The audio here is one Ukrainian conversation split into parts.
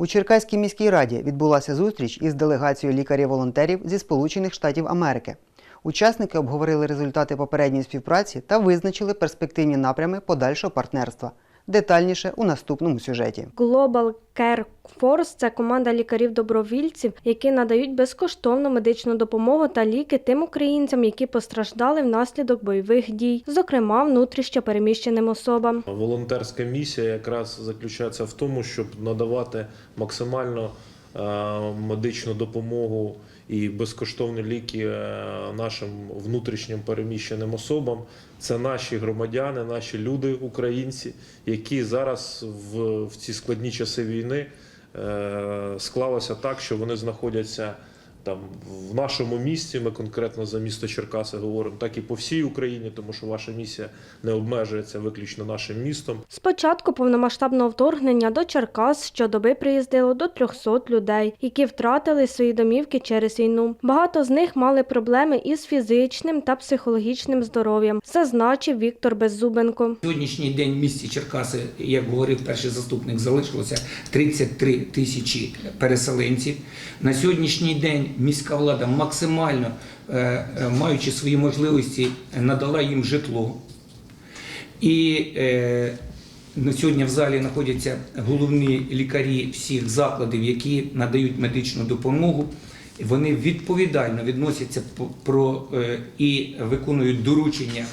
У Черкаській міській раді відбулася зустріч із делегацією лікарів-волонтерів зі Сполучених Штатів Америки. Учасники обговорили результати попередньої співпраці та визначили перспективні напрями подальшого партнерства. Детальніше у наступному сюжеті. Global Care Force – це команда лікарів-добровільців, які надають безкоштовну медичну допомогу та ліки тим українцям, які постраждали внаслідок бойових дій, зокрема внутрішньо переміщеним особам. Волонтерська місія якраз заключається в тому, щоб надавати максимально медичну допомогу і безкоштовні ліки е, нашим внутрішнім переміщеним особам. Це наші громадяни, наші люди, українці, які зараз в, в ці складні часи війни е, склалося так, що вони знаходяться. Там в нашому місті, ми конкретно за місто Черкаси говоримо, так і по всій Україні, тому що ваша місія не обмежується виключно нашим містом. З початку повномасштабного вторгнення до Черкас щодоби приїздило до 300 людей, які втратили свої домівки через війну. Багато з них мали проблеми із фізичним та психологічним здоров'ям, зазначив Віктор Беззубенко. Сьогоднішній день в місті Черкаси, як говорив перший заступник, залишилося 33 тисячі переселенців. На сьогоднішній день міська влада максимально, е, е, маючи свої можливості, надала їм житло. І е, на сьогодні в залі знаходяться головні лікарі всіх закладів, які надають медичну допомогу. Вони відповідально відносяться про і виконують доручення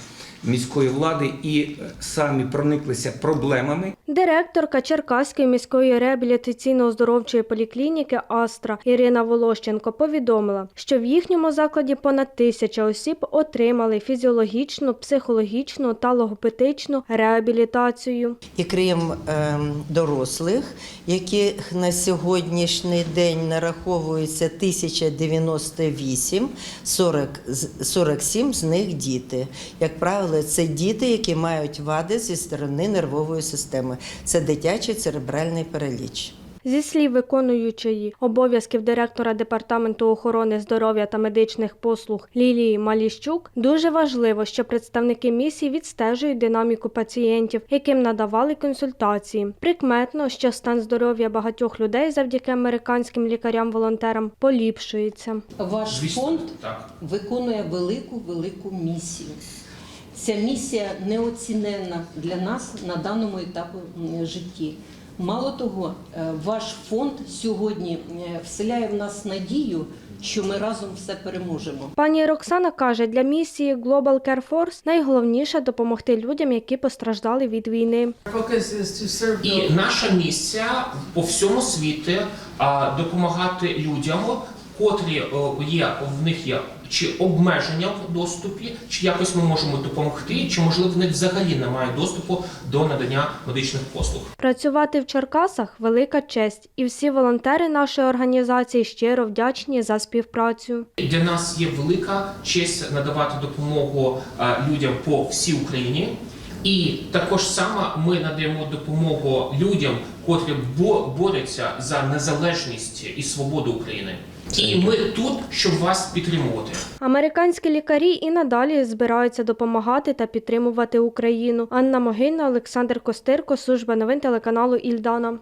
міської влади і е, самі прониклися проблемами Директорка Черкаської міської реабілітаційно-оздоровчої поліклініки Астра Ірина Волощенко повідомила, що в їхньому закладі понад тисяча осіб отримали фізіологічну, психологічну та логопедичну реабілітацію. І крім ем, дорослих, яких на сьогоднішній день нараховується 1098, 40, з- 47 з них діти. Як правило, це діти, які мають вади зі сторони нервової системи. Це дитячий церебральний параліч. Зі слів виконуючої обов'язків директора департаменту охорони здоров'я та медичних послуг Лілії Маліщук, дуже важливо, що представники місії відстежують динаміку пацієнтів, яким надавали консультації. Прикметно, що стан здоров'я багатьох людей завдяки американським лікарям-волонтерам поліпшується. Ваш фонд так. виконує велику велику місію. Ця місія неоціненна для нас на даному етапі житті. Мало того, е, ваш фонд сьогодні е, вселяє в нас надію, що ми разом все переможемо. Пані Роксана каже, для місії Global Care Force найголовніше допомогти людям, які постраждали від війни. І наша місія по всьому світі а, допомагати людям, котрі є в них є чи обмеження в доступі, чи якось ми можемо допомогти, чи можливо в них взагалі немає доступу до надання медичних послуг. Працювати в Черкасах велика честь, і всі волонтери нашої організації щиро вдячні за співпрацю. Для нас є велика честь надавати допомогу людям по всій Україні. І також саме ми надаємо допомогу людям, котрі бо- борються за незалежність і свободу України. І ми тут, щоб вас підтримувати. Американські лікарі і надалі збираються допомагати та підтримувати Україну. Анна Могильна, Олександр Костирко, служба новин телеканалу Ільдана.